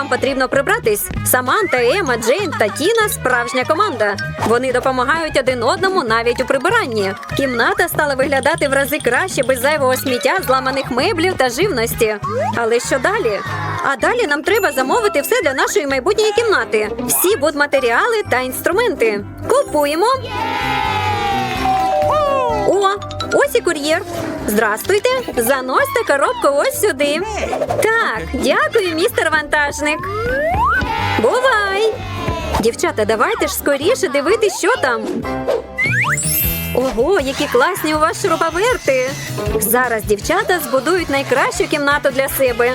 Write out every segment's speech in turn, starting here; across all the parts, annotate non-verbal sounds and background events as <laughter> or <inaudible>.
вам потрібно прибратись. Саманта, Ема, Джейн та Тіна справжня команда. Вони допомагають один одному навіть у прибиранні. Кімната стала виглядати в рази краще без зайвого сміття, зламаних меблів та живності. Але що далі? А далі нам треба замовити все для нашої майбутньої кімнати. Всі будматеріали та інструменти. Купуємо. Ось і кур'єр. Здрастуйте. Заносьте коробку ось сюди. Так, дякую, містер вантажник. Бувай! Дівчата, давайте ж скоріше дивитись, що там. Ого, які класні у вас шуруповерти! Зараз дівчата збудують найкращу кімнату для себе.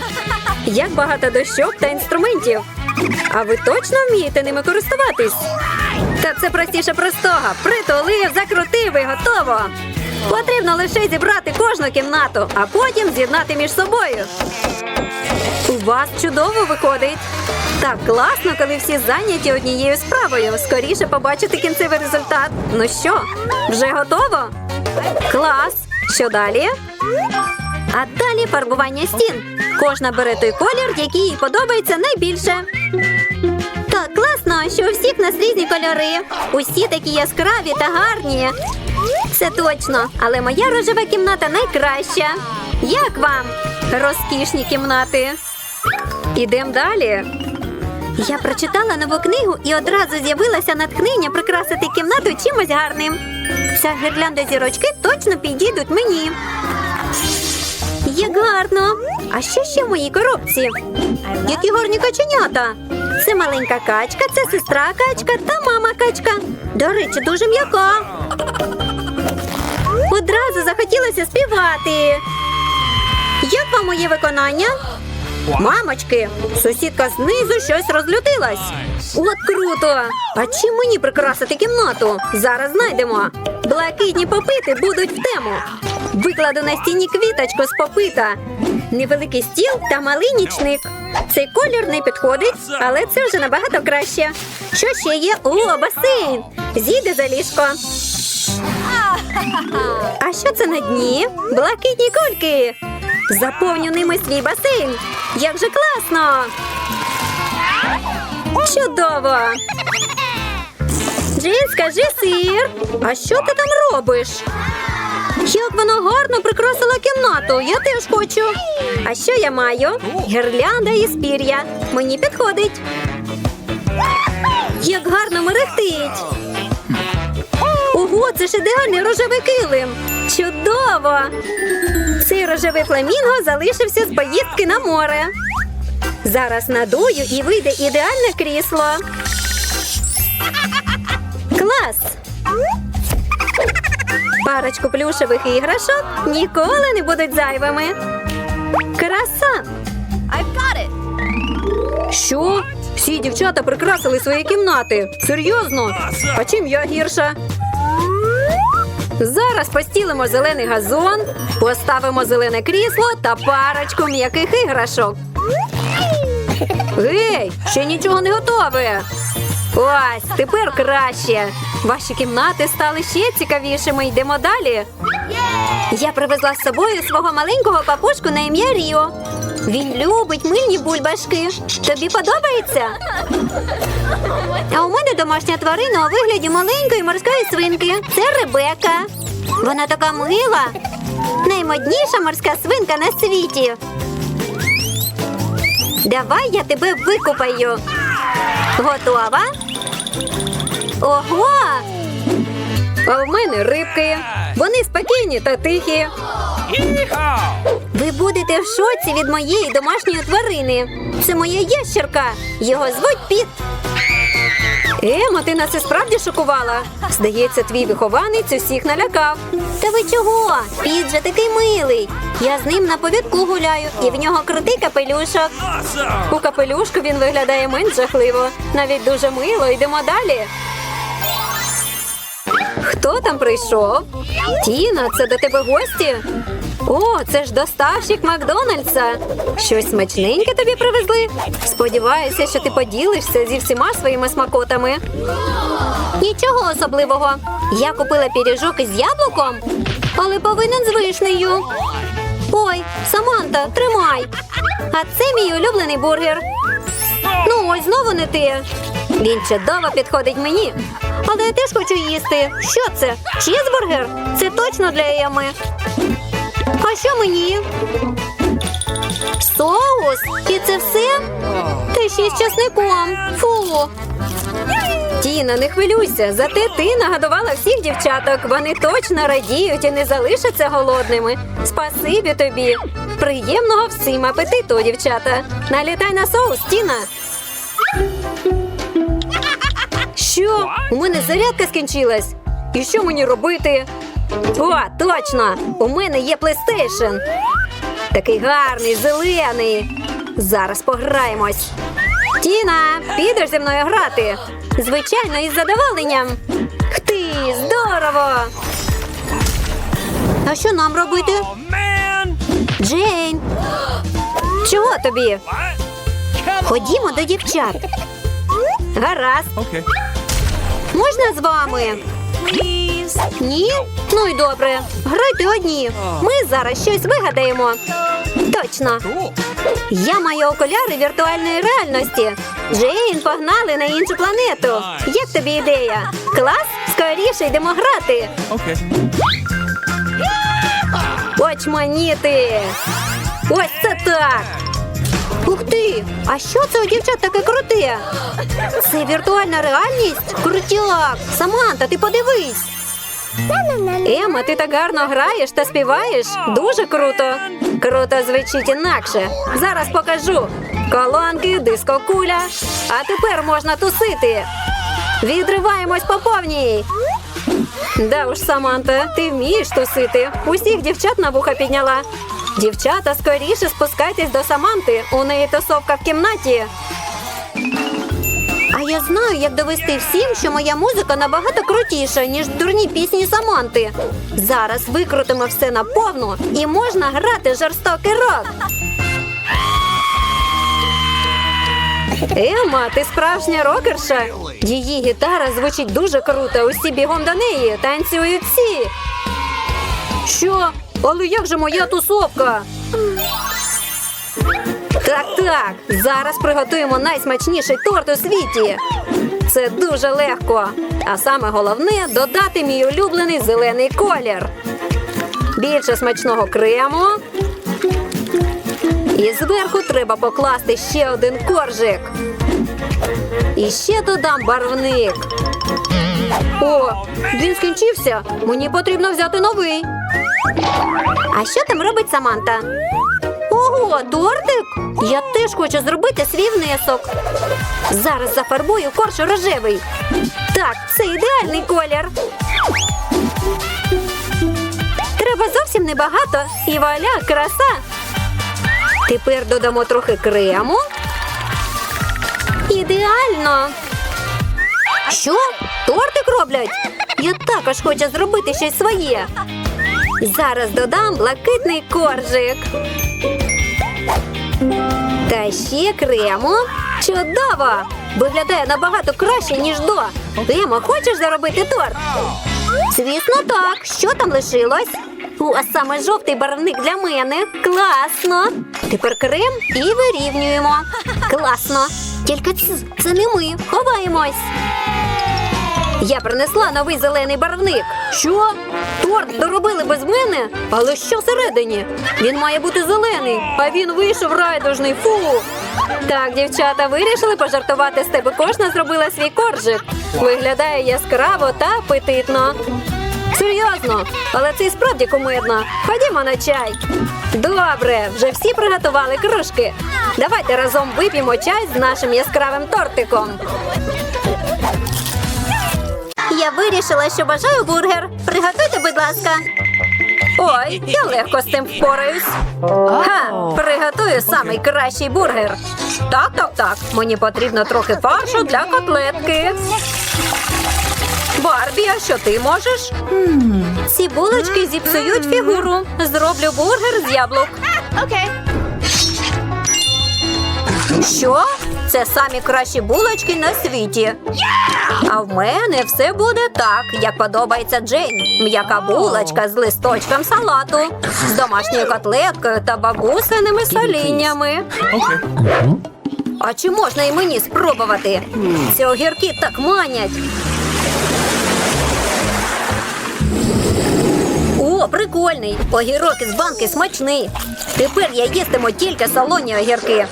Як багато дощок та інструментів. А ви точно вмієте ними користуватись? Та це простіше простого. Притулив, закрутив і готово. Потрібно лише зібрати кожну кімнату, а потім з'єднати між собою. У вас чудово виходить. Так класно, коли всі зайняті однією справою. Скоріше побачити кінцевий результат. Ну що, вже готово? Клас. Що далі? А далі фарбування стін. Кожна бере той колір, який їй подобається найбільше. Так, класно, що у всіх нас різні кольори. Усі такі яскраві та гарні. Це точно, але моя рожева кімната найкраща. Як вам? Розкішні кімнати. Ідемо далі. Я прочитала нову книгу і одразу з'явилося натхнення прикрасити кімнату чимось гарним. Ця гірлянда зірочки точно підійдуть мені. Як гарно! А що ще в моїй коробці? Які гарні каченята! Це маленька качка, це сестра качка та мама качка. До речі, дуже м'яка. Одразу захотілося співати. Як вам моє виконання? Мамочки, сусідка знизу щось розлютилась. От круто! А чим мені прикрасити кімнату? Зараз знайдемо. Блакитні попити будуть в тему. Викладу на стіні квіточку з попита. Невеликий стіл та малий нічник. Цей колір не підходить, але це вже набагато краще. Що ще є? О, басейн! Зійде за ліжко. А що це на дні? Блакитні кульки. Заповню ними свій басейн. Як же класно! Чудово! Джин, скажи сир. А що ти там робиш? Як вона гарно прикрасила кімнату. Я теж хочу. А що я маю? Гірлянда із пір'я. Мені підходить. Як гарно мерехтить. Ого, це ж ідеальний рожевий килим. Чудово! Цей рожевий фламінго залишився з поїздки на море. Зараз надую і вийде ідеальне крісло. Клас! Парочку плюшевих іграшок ніколи не будуть зайвими. Краса! I've got it. Що? Всі дівчата прикрасили свої кімнати. Серйозно? А чим я гірша? Зараз постілимо зелений газон, поставимо зелене крісло та парочку м'яких іграшок. Гей, ще нічого не готове. Ось, тепер краще. Ваші кімнати стали ще цікавішими. Йдемо далі. Я привезла з собою свого маленького папушку на ім'я Ріо. Він любить мильні бульбашки. Тобі подобається? А у мене домашня тварина у вигляді маленької морської свинки. Це Ребека. Вона така мила. Наймодніша морська свинка на світі. Давай я тебе викупаю. Готова? Ого! А в мене рибки. Вони спокійні та тихі. Ви будете в шоці від моєї домашньої тварини. Це моя ящерка. Його звуть Піт. Ема, ти нас і справді шокувала. Здається, твій вихованець усіх налякав. Та ви чого? Піт же такий милий. Я з ним на повідку гуляю, і в нього крутий капелюшок. У капелюшку він виглядає менш жахливо. Навіть дуже мило. Йдемо далі. Хто там прийшов? Тіна, це до тебе гості? О, це ж доставщик Макдональдса. Щось смачненьке тобі привезли. Сподіваюся, що ти поділишся зі всіма своїми смакотами. Нічого особливого. Я купила піріжок із яблуком, але повинен з вишнею. Ой, Саманта, тримай. А це мій улюблений бургер. Ой, знову не те. Він чудово підходить мені. Але я теж хочу їсти. Що це? Чізбургер? Це точно для Еми. А що мені? Соус? І це все? Та ще з часником. Фу. Тіна, не хвилюйся, зате ти нагодувала всіх дівчаток. Вони точно радіють і не залишаться голодними. Спасибі тобі. Приємного всім апетиту, дівчата. Налітай на соус, Тіна. Що? У мене зарядка скінчилась. І що мені робити? О, точно! У мене є PlayStation. Такий гарний, зелений. Зараз пограємось. Тіна, підеш зі мною грати? Звичайно, із задоволенням. Хти, здорово! А що нам робити? Джейн! Чого тобі? Ходімо до дівчат. Гаразд. Можна з вами? Ні? Ну й добре. Грайте одні. Ми зараз щось вигадаємо. Точно. Я маю окуляри віртуальної реальності. Джейн погнали на іншу планету. Як тобі ідея? Клас? Скоріше йдемо грати. Okay. Очманіти. Ось це так. Ух ти! А що це у дівчат таке круте? Це віртуальна реальність? Крутяк! Саманта, ти подивись. Ема, ти так гарно граєш та співаєш. Дуже круто. Круто звучить інакше. Зараз покажу. Колонки, дискокуля. А тепер можна тусити. Відриваємось по повній. Да уж, Саманта, ти вмієш тусити. Усіх дівчат на вуха підняла. Дівчата, скоріше спускайтесь до Саманти. У неї тусовка в кімнаті. А я знаю, як довести всім, що моя музика набагато крутіша, ніж дурні пісні Саманти. Зараз викрутимо все на повну і можна грати жорстокий рок. Ема, ти справжня рокерша. Її гітара звучить дуже круто. Усі бігом до неї танцюють всі. Що? Але як же моя тусовка? Так, так. Зараз приготуємо найсмачніший торт у світі. Це дуже легко. А саме головне додати мій улюблений зелений колір. Більше смачного крему. І зверху треба покласти ще один коржик. І ще додам барвник. О, він скінчився. Мені потрібно взяти новий. А що там робить Саманта? Ого, тортик! Я теж хочу зробити свій внесок. Зараз зафарбую корж рожевий. Так, це ідеальний колір. Треба зовсім небагато і вуаля, краса. Тепер додамо трохи крему. Ідеально. Що? Тортик роблять? Я також хочу зробити щось своє. Зараз додам блакитний коржик. Та ще крему. Чудово! Виглядає набагато краще, ніж до. Емо, хочеш заробити торт? Звісно, так. Що там лишилось? О, а саме жовтий барвник для мене. Класно. Тепер крем і вирівнюємо. Класно. Тільки це не ми. Ховаємось. Я принесла новий зелений барвник. Що? Торт доробили без мене? Але що всередині? Він має бути зелений, а він вийшов райдужний. Фу. Так, дівчата, вирішили пожартувати з тебе. Кожна зробила свій коржик. Виглядає яскраво та апетитно. Серйозно, але це і справді кумедно. Ходімо на чай. Добре, вже всі приготували кружки. Давайте разом вип'ємо чай з нашим яскравим тортиком. Я вирішила, що бажаю бургер. Приготуйте, будь ласка. Ой, я легко з цим впораюсь. Ха, приготую самий кращий бургер. Так, так, так. Мені потрібно трохи фаршу для котлетки. Барбі, а що ти можеш? Ці булочки зіпсують фігуру. Зроблю бургер з яблук. Okay. Що? Це самі кращі булочки на світі. А в мене все буде так, як подобається Джейн. М'яка булочка з листочком салату, з домашньою котлеткою та бабусиними соліннями. А чи можна і мені спробувати? Ці огірки так манять. О, прикольний! Огірок із банки смачний. Тепер я їстиму тільки солоні огірки.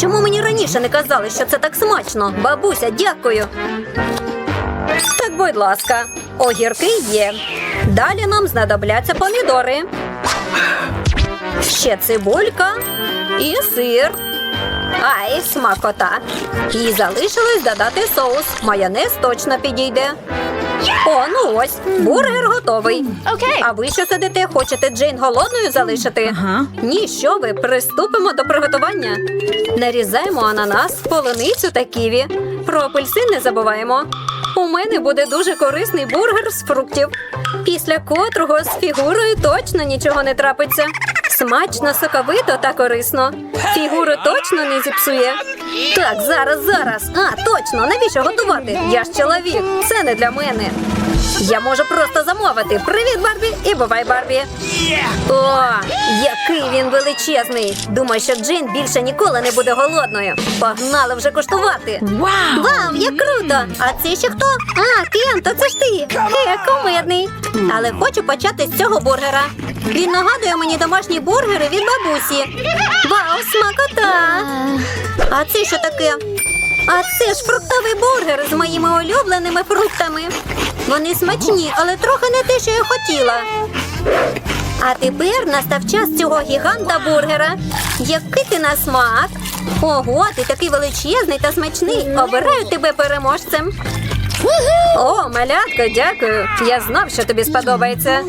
Чому мені раніше не казали, що це так смачно? Бабуся, дякую. Будь ласка, огірки є. Далі нам знадобляться помідори. Ще цибулька і сир. Ай, смакота. І залишилось додати соус. Майонез точно підійде. О, ну ось, бургер готовий. Окей. А ви що сидите? Хочете Джейн голодною залишити? Ага. Ні, що ви, приступимо до приготування. Нарізаємо ананас, полуницю та ківі. Про апельсин не забуваємо. У мене буде дуже корисний бургер з фруктів, після котрого з фігурою точно нічого не трапиться. Смачно, соковито та корисно. Фігуру точно не зіпсує. Так, зараз, зараз. А, точно, навіщо готувати? Я ж чоловік, це не для мене. Я можу просто замовити. Привіт, Барбі, і бувай, Барбі. О, який він величезний! Думаю, що Джин більше ніколи не буде голодною. Погнали вже коштувати. Вау! Вау, як круто! А це ще хто? А, Кен, то це ж ти. Хе, кумедний. Але хочу почати з цього бургера. Він нагадує мені домашні бургери від бабусі. Вау, смакота! А це що таке? А це ж фруктовий бургер з моїми улюбленими фруктами. Вони смачні, але трохи не те, що я хотіла. А тепер настав час цього гіганта бургера. Який ти на смак? Ого, ти такий величезний та смачний. Обираю тебе переможцем. О, малятко, дякую. Я знав, що тобі сподобається.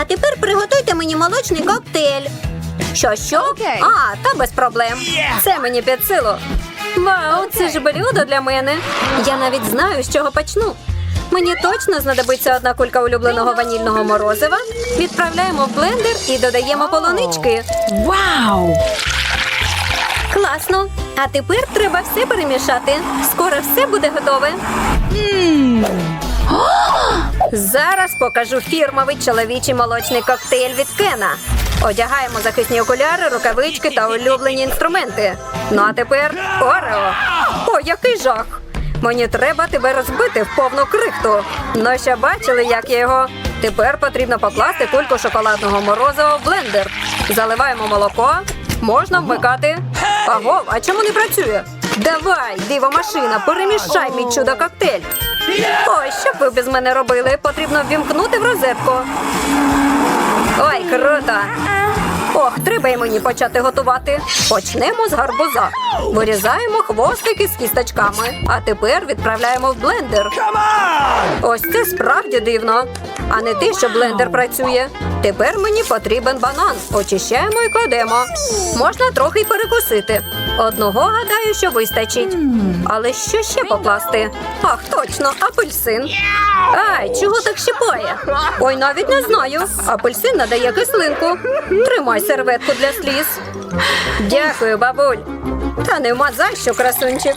А тепер приготуйте мені молочний коктейль. Що, що? А, та без проблем. Це мені під силу. Вау, це ж блюдо для мене. Я навіть знаю, з чого почну. Мені точно знадобиться одна кулька улюбленого ванільного морозива. Відправляємо в блендер і додаємо полунички. Вау! Класно. А тепер треба все перемішати. Скоро все буде готове. <gasps> Зараз покажу фірмовий чоловічий молочний коктейль від Кена. Одягаємо захисні окуляри, рукавички та улюблені інструменти. Ну а тепер Орео. О, який жах! Мені треба тебе розбити в повну крихту. Ну що бачили, як я його. Тепер потрібно покласти кульку шоколадного морозива в блендер. Заливаємо молоко. Можна вмикати. Аго, а чому не працює? Давай, дивомашина, перемішай мій чудо коктейль. Ой, що б ви без мене робили? Потрібно ввімкнути в розетку. Ой, круто! Ох, треба й мені почати готувати. Почнемо з гарбуза. Вирізаємо хвостики з кісточками, а тепер відправляємо в блендер. Ось це справді дивно. А не те, що блендер працює. Тепер мені потрібен банан. Очищаємо і кладемо. Можна трохи й перекусити. Одного гадаю, що вистачить. Але що ще покласти? Ах, точно, апельсин. Ай, чого так щипає? Ой, навіть не знаю. Апельсин надає кислинку. Тримай серветку для сліз. Дякую, бабуль. Та нема за що, красунчик.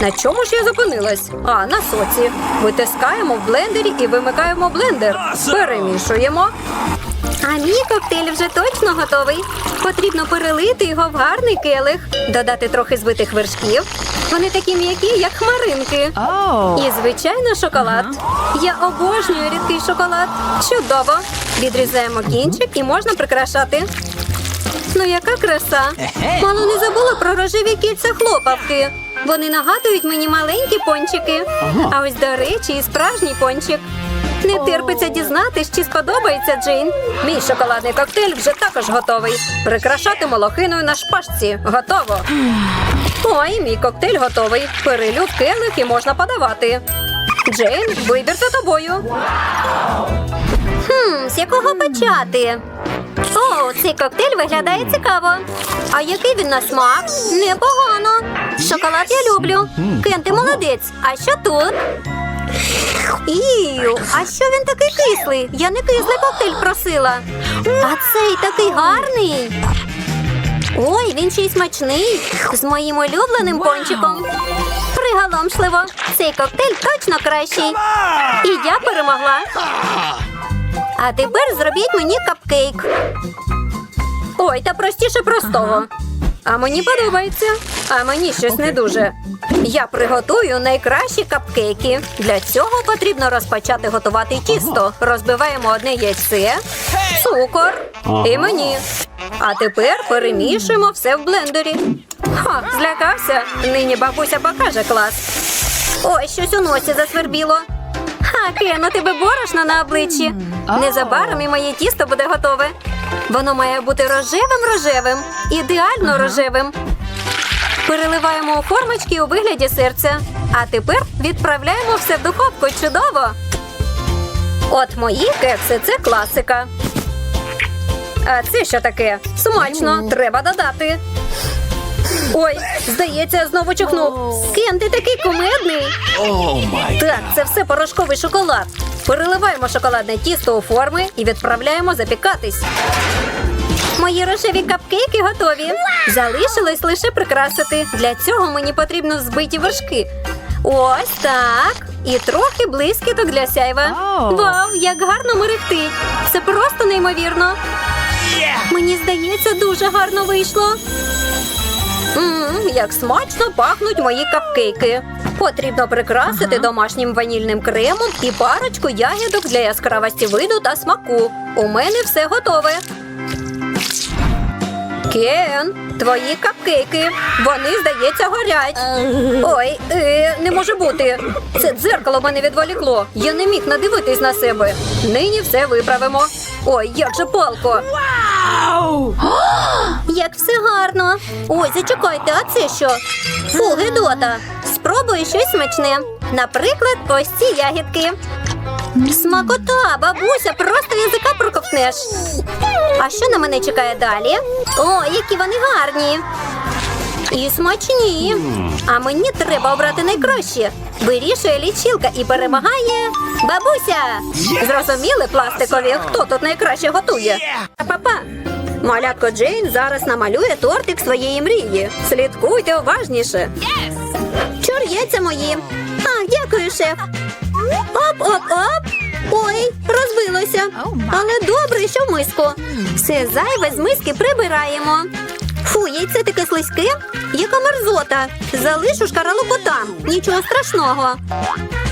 На чому ж я зупинилась? А, на соці. Витискаємо в блендері і вимикаємо блендер. Перемішуємо. А мій коктейль вже точно готовий. Потрібно перелити його в гарний келих, додати трохи збитих вершків. Вони такі м'які, як хмаринки. О! І, звичайно, шоколад. Я обожнюю рідкий шоколад. Чудово. Відрізаємо кінчик і можна прикрашати. Ну, яка краса! Мало не забула про рожеві кільця хлопавки. Вони нагадують мені маленькі пончики. А ось, до речі, і справжній пончик. Не терпиться дізнатись, чи сподобається Джейн. Мій шоколадний коктейль вже також готовий. Прикрашати молохиною на шпажці. Готово. Ой, мій коктейль готовий. Перелю в келих і можна подавати. Джейн, вибір за тобою. Хм, з якого почати? О, цей коктейль виглядає цікаво. А який він на смак? Непогано. Шоколад я люблю. Кен, ти молодець. А що тут? Ію, а що він такий кислий? Я не кислий коктейль просила. А цей такий гарний. Ой, він ще й смачний. З моїм улюбленим пончиком. Приголомшливо. Цей коктейль точно кращий. І я перемогла. А тепер зробіть мені капкейк. Ой, та простіше простого. А мені подобається. А мені щось не дуже. Я приготую найкращі капкейки. Для цього потрібно розпочати готувати тісто. Розбиваємо одне яйце, цукор і мені. А тепер перемішуємо все в блендері. Ха, злякався. Нині бабуся покаже клас. Ой, щось у носі засвербіло. Ха, Кен, тебе борошно на обличчі. Незабаром і моє тісто буде готове. Воно має бути рожевим-рожевим, ідеально рожевим. Переливаємо у формочки у вигляді серця. А тепер відправляємо все в духовку. Чудово! От мої кекси це класика. А це що таке? Смачно, треба додати. Ой, здається, я знову чухнув. Кен, ти такий кумедний. Так, це все порошковий шоколад. Переливаємо шоколадне тісто у форми і відправляємо запікатись. Мої рожеві капкейки готові. Залишилось лише прикрасити. Для цього мені потрібно збиті вершки. Ось так. І трохи блискіток для сяйва. Вау, як гарно мерехтить. Це просто неймовірно. Мені здається, дуже гарно вийшло. Мм, як смачно пахнуть мої капкейки. Потрібно прикрасити домашнім ванільним кремом і парочку ягідок для яскравості виду та смаку. У мене все готове. Кен, твої капкейки. Вони, здається, горять. Ой, е, не може бути. Це дзеркало мене відволікло. Я не міг надивитись на себе. Нині все виправимо. Ой, як же палко. Вау! Як все гарно. Ой, зачекайте, а це що? Фу, Гедота. Спробую щось смачне. Наприклад, ось ці ягідки. Смакота, бабуся, просто язика проковтнеш. А що на мене чекає далі? О, які вони гарні. І смачні. А мені треба обрати найкраще. Вирішує лічилка і перемагає бабуся. Зрозуміли пластикові, хто тут найкраще готує? Па-па. Малятко Джейн зараз намалює тортик своєї мрії. Слідкуйте уважніше. Яйця мої. А, дякую, шеф. Оп-оп-оп. Ой, розбилося. Але добре, що в миску. Все зайве з миски прибираємо. Фу, яйце таке слизьке, яка мерзота. Залишу шкаралупу там. Нічого страшного.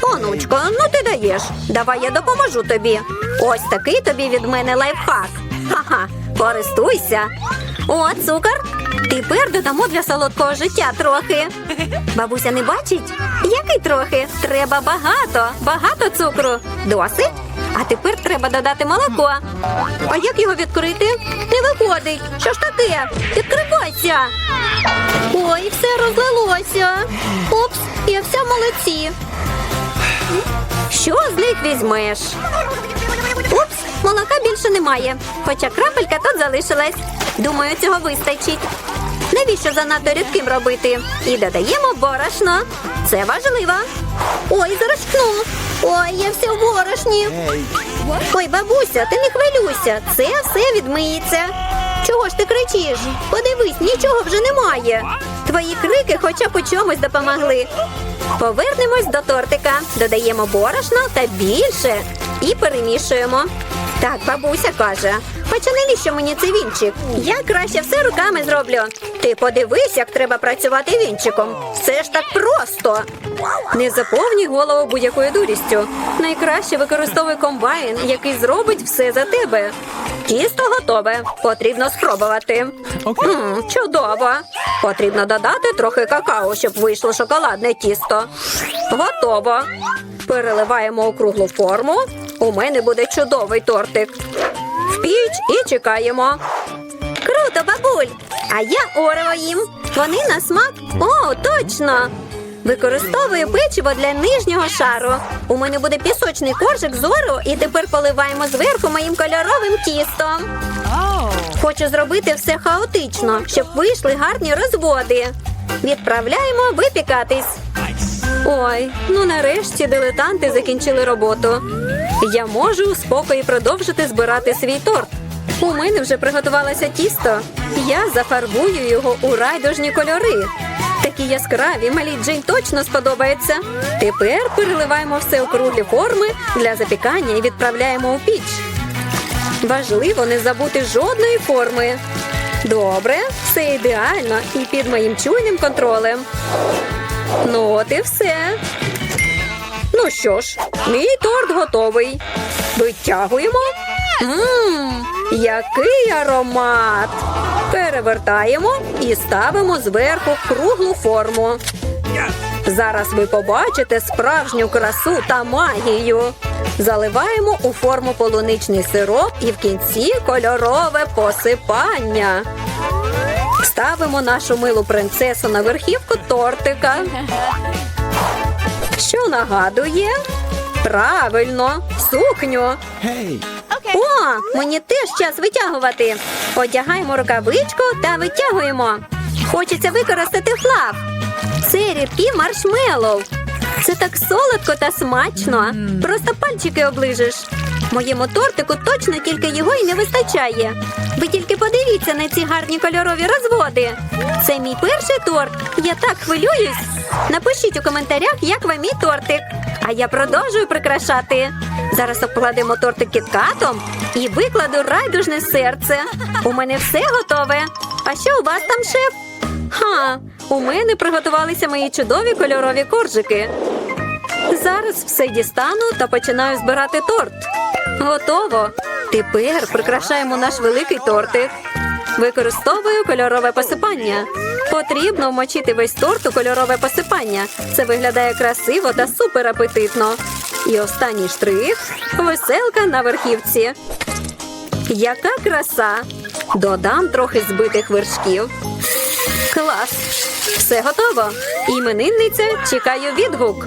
Онучко, ну ти даєш. Давай я допоможу тобі. Ось такий тобі від мене лайфхак. Ха-ха, користуйся. О, цукор. Тепер додамо для солодкого життя трохи. Бабуся не бачить? Який трохи? Треба багато, багато цукру. Досить? А тепер треба додати молоко. А як його відкрити? Не виходить. Що ж таке? Відкривайся. Ой, все розлилося. Упс, я вся в молоці. Що з них візьмеш? Упс, молока більше немає. Хоча крапелька тут залишилась. Думаю, цього вистачить. Навіщо занадто рідким робити? І додаємо борошно. Це важливо. Ой, зарочкну. Ой, я вся в борошні. Ой, бабуся, ти не хвилюйся. Це все відмиється. Чого ж ти кричиш? Подивись, нічого вже немає. Твої крики хоча б у чомусь допомогли. Повернемось до тортика, додаємо борошно та більше і перемішуємо. Так, бабуся каже, хоча навіщо мені цей вінчик? Я краще все руками зроблю. Ти подивись, як треба працювати вінчиком. Все ж так просто. Не заповнюй голову будь-якою дурістю. Найкраще використовуй комбайн, який зробить все за тебе. Тісто готове. Потрібно спробувати. М, чудово. Потрібно додати трохи какао, щоб вийшло шоколадне тісто. Готово. Переливаємо у круглу форму. У мене буде чудовий тортик. В піч і чекаємо. Круто, бабуль! А я орео їм. Вони на смак. О, точно! Використовую печиво для нижнього шару. У мене буде пісочний коржик з орео, і тепер поливаємо зверху моїм кольоровим тістом. Хочу зробити все хаотично, щоб вийшли гарні розводи. Відправляємо випікатись. Ой, ну нарешті дилетанти закінчили роботу. Я можу у спокої продовжити збирати свій торт. У мене вже приготувалося тісто. Я зафарбую його у райдужні кольори. Такі яскраві, малій Джейн точно сподобається. Тепер переливаємо все у круглі форми для запікання і відправляємо у піч. Важливо не забути жодної форми. Добре, все ідеально і під моїм чуйним контролем. Ну, от і все. Ну що ж, мій торт готовий. Витягуємо. Мм, який аромат! Перевертаємо і ставимо зверху круглу форму. Зараз ви побачите справжню красу та магію. Заливаємо у форму полуничний сироп і в кінці кольорове посипання. Ставимо нашу милу принцесу на верхівку тортика. Що нагадує? Правильно, сукню. О, мені теж час витягувати. Одягаємо рукавичку та витягуємо. Хочеться використати флаг. Це рідкі маршмеллоу. Це так солодко та смачно. Просто пальчики оближеш. Моєму тортику точно тільки його і не вистачає. Ви тільки подивіться на ці гарні кольорові розводи. Це мій перший торт. Я так хвилююсь. Напишіть у коментарях, як вам мій тортик. А я продовжую прикрашати. Зараз обкладемо тортик кіткатом і викладу райдужне серце. У мене все готове. А що у вас там, шеф? Ха, у мене приготувалися мої чудові кольорові коржики. Зараз все дістану та починаю збирати торт. Готово. Тепер прикрашаємо наш великий тортик. Використовую кольорове посипання. Потрібно вмочити весь торт у кольорове посипання. Це виглядає красиво та супер апетитно. І останній штрих веселка на верхівці. Яка краса! Додам трохи збитих вершків. Клас! Все готово. Іменинниця чекаю відгук.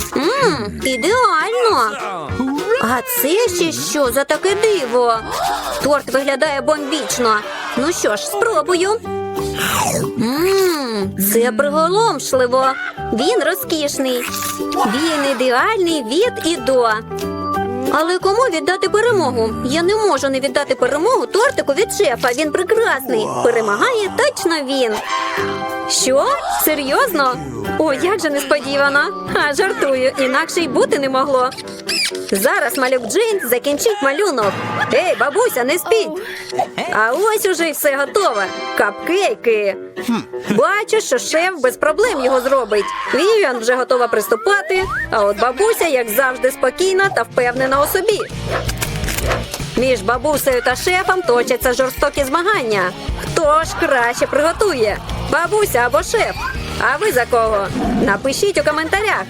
Мм, ідеально. А це ще що за таке диво? Торт виглядає бомбічно. Ну що ж, спробую. Ммм, це приголомшливо. Він розкішний. Він ідеальний від і до. Але кому віддати перемогу? Я не можу не віддати перемогу тортику від шефа. Він прекрасний. Перемагає точно він. Що? Серйозно? О, як же несподівано. А жартую, інакше й бути не могло. Зараз малюк Джейн закінчить малюнок. Ей, бабуся, не спіть. А ось уже й все готове. Капкейки. Бачу, що шеф без проблем його зробить. Вівіан вже готова приступати, а от бабуся, як завжди, спокійна та впевнена у собі. Між бабусею та шефом точаться жорстокі змагання. Хто ж краще приготує? Бабуся або шеф? А ви за кого? Напишіть у коментарях.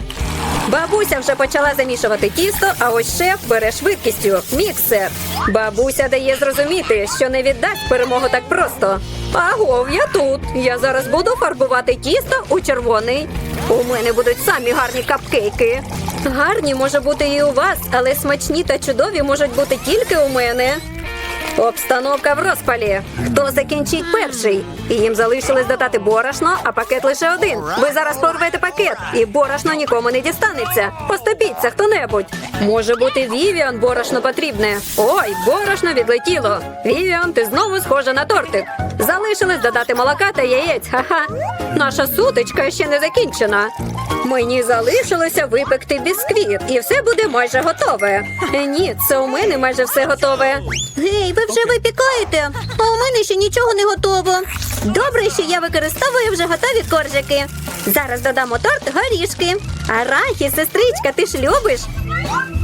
Бабуся вже почала замішувати тісто, а ось шеф бере швидкістю міксер. Бабуся дає зрозуміти, що не віддасть перемогу так просто. Агов, я тут. Я зараз буду фарбувати тісто у червоний. У мене будуть самі гарні капкейки. Гарні може бути і у вас, але смачні та чудові можуть бути тільки у мене. Обстановка в розпалі. Хто закінчить перший? І їм залишилось додати борошно, а пакет лише один. Ви зараз порвете пакет, і борошно нікому не дістанеться. Поступіться хто-небудь. Може бути, Вівіан борошно потрібне. Ой, борошно відлетіло. Вівіан, ти знову схожа на тортик. Залишилось додати молока та яєць. Ха-ха. Наша сутичка ще не закінчена. Мені залишилося випекти бісквіт, і все буде майже готове. Ні, це у мене майже все готове. Гей, ви вже випікаєте, а у мене ще нічого не готово. Добре, що я використовую вже готові коржики. Зараз додамо торт горішки. Арахіс, сестричка, ти ж любиш?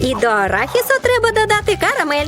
І до арахісу треба додати карамель.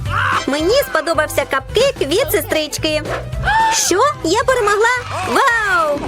Мені сподобався капкейк від сестрички. Що? Я перемогла? Вау!